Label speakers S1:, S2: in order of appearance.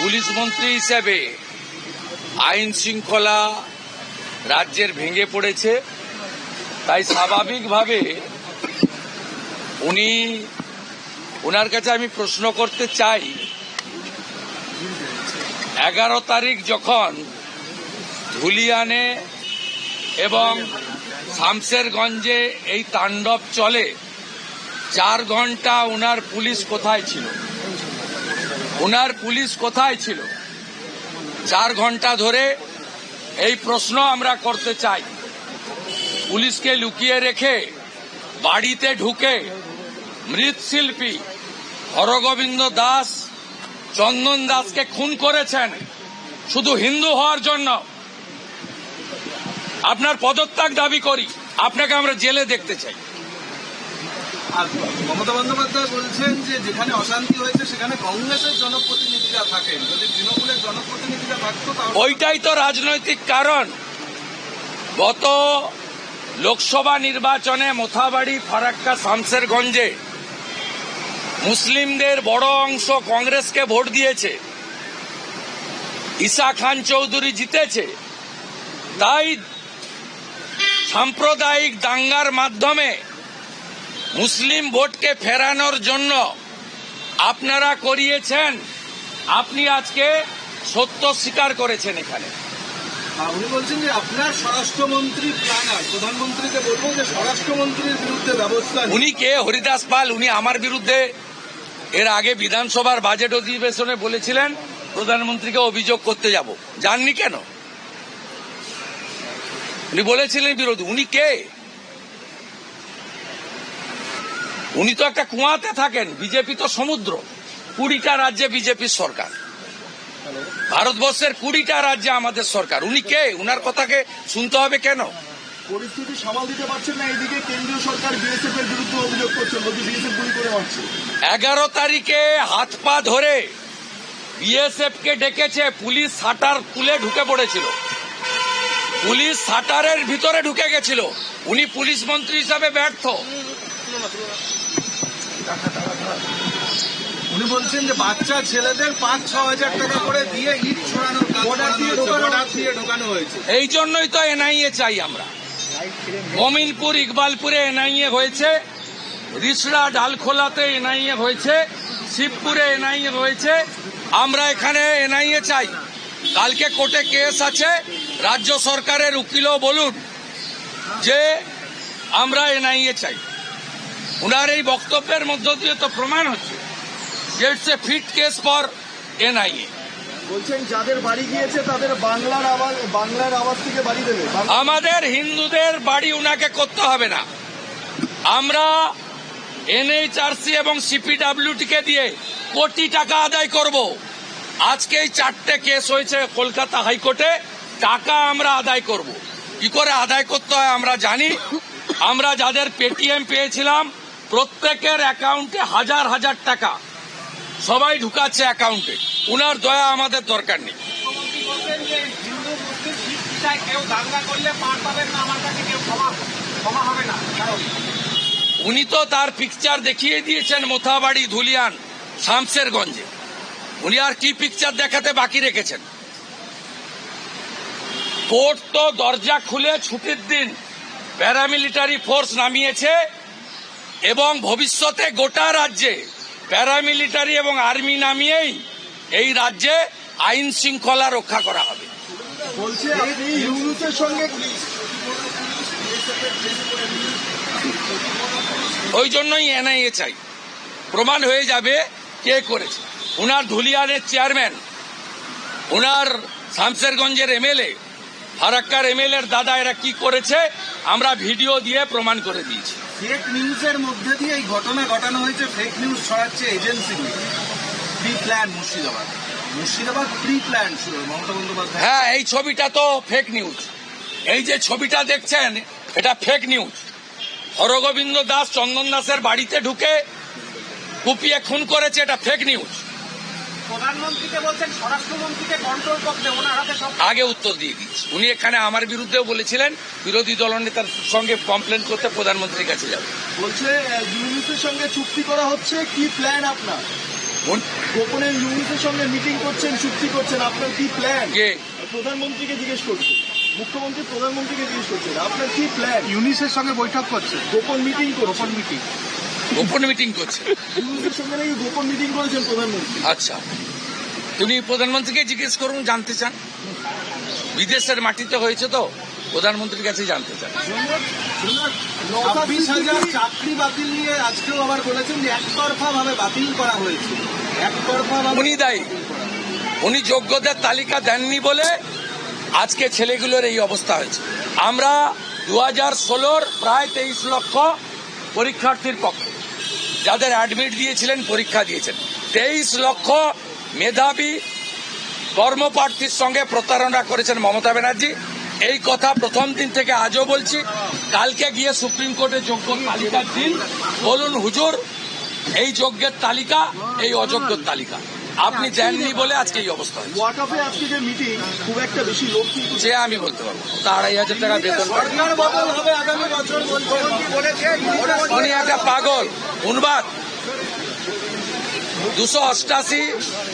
S1: Police মন্ত্রী হিসেবে আইন শৃঙ্খলা রাজ্যের ভেঙে পড়েছে। তাই স্বাভাবিকভাবে উনি ওনার কাছে আমি প্রশ্ন করতে চাই, এগারো তারিখ যখন ধুলিয়ানে এবং শামসেরগঞ্জে এই তাণ্ডব চলে, চার ঘণ্টা ওনার পুলিশ কোথায় ছিল? ওনার পুলিশ কোথায় ছিল? চার ঘণ্টা ধরে এই প্রশ্ন আমরা করতে চাই। পুলিশকে লুকিয়ে রেখে বাড়িতে ঢুকে মৃৎশিল্পী হরগোবিন্দ দাস, চন্দন দাসকে খুন করেছেন শুধু হিন্দু হওয়ার জন্য। আপনার পদত্যাগ দাবি করি। আপনাকে আমরা জেলে দেখতে চাই।
S2: মমতা বন্দ্যোপাধ্যায় বলছেন যে যেখানে অশান্তি হয়েছে, সেখানে কংগ্রেসের জনপ্রতিনিধিরা থাকেন। যদি তৃণমূলের জনপ্রতিনিধিরা থাকতো
S1: ওইটাই তো রাজনৈতিক কারণ। গত লোকসভা নির্বাচনে মোথাবাড়ি, ফারাক্কা শামসেরগঞ্জে মুসলিমদের বড় অংশ কংগ্রেসকে ভোট দিয়েছে। ঈসা খান চৌধুরী জিতেছে। তাই সাম্প্রদায়িক দাঙ্গার মাধ্যমে মুসলিম ভোটকে ফেরানোর জন্য আপনারা করিয়েছেন আপনি আজকে সত্য স্বীকার করেছেন এখানে।
S2: উনি বলছেন যে আপনার স্বরাষ্ট্রমন্ত্রী প্ল্যানার প্রধানমন্ত্রীকে বলব যে স্বরাষ্ট্রমন্ত্রীর বিরুদ্ধে ব্যবস্থা
S1: উনি কে? হরিদাস পাল উনি আমার বিরুদ্ধে এর আগে বিধানসভার বাজেট অধিবেশনে বলেছিলেন প্রধানমন্ত্রীকে অভিযোগ করতে যাব। জাননি কেন? উনি বলেছিলেন বিরোধী। উনি কে? উনি তো একটা কুয়াতে থাকেন বিজেপি তো সমুদ্র। কুড়িটা রাজ্যে বিজেপির সরকার। ভারতবর্ষের কুড়িটা রাজ্যে আমাদের সরকার। উনি কে? উনার কথাকে শুনতে হবে কেন?
S2: পরিস্থিতি সামাল দিতে পারছেন না এইদিকে কেন্দ্রীয় সরকার বিএসএফ এর বিরুদ্ধে অভিযোগ করছে বলছে বিএসএফ গুলি করে মারছে।
S1: এগারো তারিখে হাত পা ধরে বিএসএফ কে ডেকেছে পুলিশ সাটার তুলে ঢুকে পড়েছিল। পুলিশ সাটারের ভিতরে ঢুকে গেছিল। উনি পুলিশ মন্ত্রী হিসাবে ব্যর্থ।
S2: উনি বলছেন যে বাচ্চা ছেলেদের পাঁচ ছ হাজার টাকা করে দিয়ে ইট ছড়ানোর
S3: দিয়ে ঢোকানো
S2: হয়েছে।
S1: এই জন্যই তো এনআইএ চাই আমরা। মমিনপুর ইকবালপুরে এনআইএ হয়েছে রিসড়া ডালখোলাতে এনআইএ হয়েছে শিবপুরে এনআইএ হয়েছে আমরা এখানে এনআইএ চাই। কালকে কোর্টে কেস আছে রাজ্য সরকারের উকিলও বলুন যে আমরা এনআইএ চাই। উনার এই বক্তব্যের মধ্য দিয়ে তো প্রমাণ হচ্ছে যে it's a fit case for NIA
S3: বলছেন যাদের বাড়ি গিয়েছে তাদের বাংলার আবাস বাংলার আবাস থেকে বাড়ি দেবে।
S1: আমাদের হিন্দুদের বাড়ি উনাকে করতে হবে না। আমরা এনএইচআরসি এবং সিপিডাব্লিউটিকে দিয়ে কোটি টাকা আদায় করব। আজকে এই চারটে কেস হয়েছে কলকাতা হাইকোর্টে। টাকা আমরা আদায় করব। কি করে আদায় করতে হয় আমরা জানি। আমরা যাদের পেটিএম পেয়েছিলাম প্রত্যেকের অ্যাকাউন্টে হাজার হাজার টাকা। সবাই ঢুকাচ্ছে অ্যাকাউন্টে। উনার দয়া আমাদের দরকার নেই। উনি তো তার পিকচার দেখিয়ে দিয়েছেন মোথাবাড়ি, ধুলিয়ান শামসেরগঞ্জে উনি আর কি পিকচার দেখাতে বাকি রেখেছেন? কোর্ট তো দরজা খুলে ছুটির দিন প্যারামিলিটারি ফোর্স নামিয়েছে। এবং ভবিষ্যতে গোটা রাজ্যে প্যারামিলিটারি এবং আর্মি নামিয়েই এই রাজ্যে আইন শৃঙ্খলা রক্ষা করা হবে। ওই জন্যই এনআইএ চাই। প্রমাণ হয়ে যাবে কে করেছে। উনার ধুলিয়ানের চেয়ারম্যান উনার শামসেরগঞ্জের এমএলএ ফারাক্কার এমএলএ এর দাদা এরা কি করেছে আমরা ভিডিও দিয়ে প্রমাণ করে দিয়েছি।
S2: ফেক নিউজের মধ্যে দিয়ে এই ঘটনা ঘটানো হয়েছে ফেক নিউজ ছড়াচ্ছে agency pre plan Murshidabad. Murshidabad pre plan Mamata Bandyopadhyay.
S1: হ্যাঁ এই ছবিটা তো ফেক নিউজ এই যে ছবিটা দেখছেন, এটা ফেক নিউজ হরগোবিন্দ দাস চন্দন দাসের বাড়িতে ঢুকে কুপিয়ে খুন করেছে, এটা ফেক নিউজ
S4: প্রধানমন্ত্রীকে বলছেন স্বরাষ্ট্রমন্ত্রীকে কন্ট্রোল করতে ওনার হাতে সব
S1: আগে উত্তর দিয়ে দিচ্ছি উনি এখানে আমার বিরুদ্ধেও বলেছিলেন বিরোধী দলনেতার সঙ্গে কমপ্লেন করতে প্রধানমন্ত্রীর কাছে যাবে।
S3: বলছে ইউনুসের সঙ্গে চুক্তি করা হচ্ছে কি প্ল্যান আপনার?
S1: উন-
S3: গোপনে ইউনিসের সঙ্গে মিটিং করছেন চুক্তি করছেন আপনার কি প্ল্যান
S1: কে?
S3: প্রধানমন্ত্রীকে জিজ্ঞেস করছেন মুখ্যমন্ত্রী প্রধানমন্ত্রীকে জিজ্ঞেস করছেন আপনার কি প্ল্যান
S2: ইউনিসের সঙ্গে বৈঠক করছে।
S3: গোপন মিটিং গোপন
S2: মিটিং
S1: গোপন মিটিং করছে।
S3: গোপন মিটিং করেছেন প্রধানমন্ত্রী
S1: আচ্ছা। তুমি প্রধানমন্ত্রীকে জিজ্ঞেস করুন জানতে চান। বিদেশের মাটিতে হয়েছে তো প্রধানমন্ত্রীর কাছে জানতে চান।
S2: চাকরি বাতিল নিয়ে আজকেও আবার বলেছেন যে একতরফা ভাবে বাতিল করা হয়েছে। একতরফা
S1: উনি দায়ী। উনি যোগ্যদের তালিকা দেননি বলে আজকে ছেলেগুলোর এই অবস্থা হয়েছে। আমরা দু হাজার ষোলোর প্রায় তেইশ লক্ষ পরীক্ষার্থীর পক্ষে। যাদের অ্যাডমিট দিয়েছিলেন, পরীক্ষা দিয়েছেন। তেইশ লক্ষ মেধাবী কর্মপ্রার্থীর সঙ্গে প্রতারণা করেছেন মমতা ব্যানার্জি। এই কথা প্রথম দিন থেকে আজও বলছি। কালকে গিয়ে সুপ্রিম কোর্টে যোগ্য তালিকার দিন। বলুন হুজুর, এই যোগ্যের তালিকা, এই অযোগ্যের তালিকা। আপনি দেননি বলে আজকে এই অবস্থা
S3: ওয়াকাফে আজকে যে মিটিং খুব একটা বেশি লোক কিন্তু
S1: যে আমি বলতে পারব। তা আড়াই হাজার টাকা বেতন উনি একটা পাগল। উন্মাদ দুশো অষ্টাশি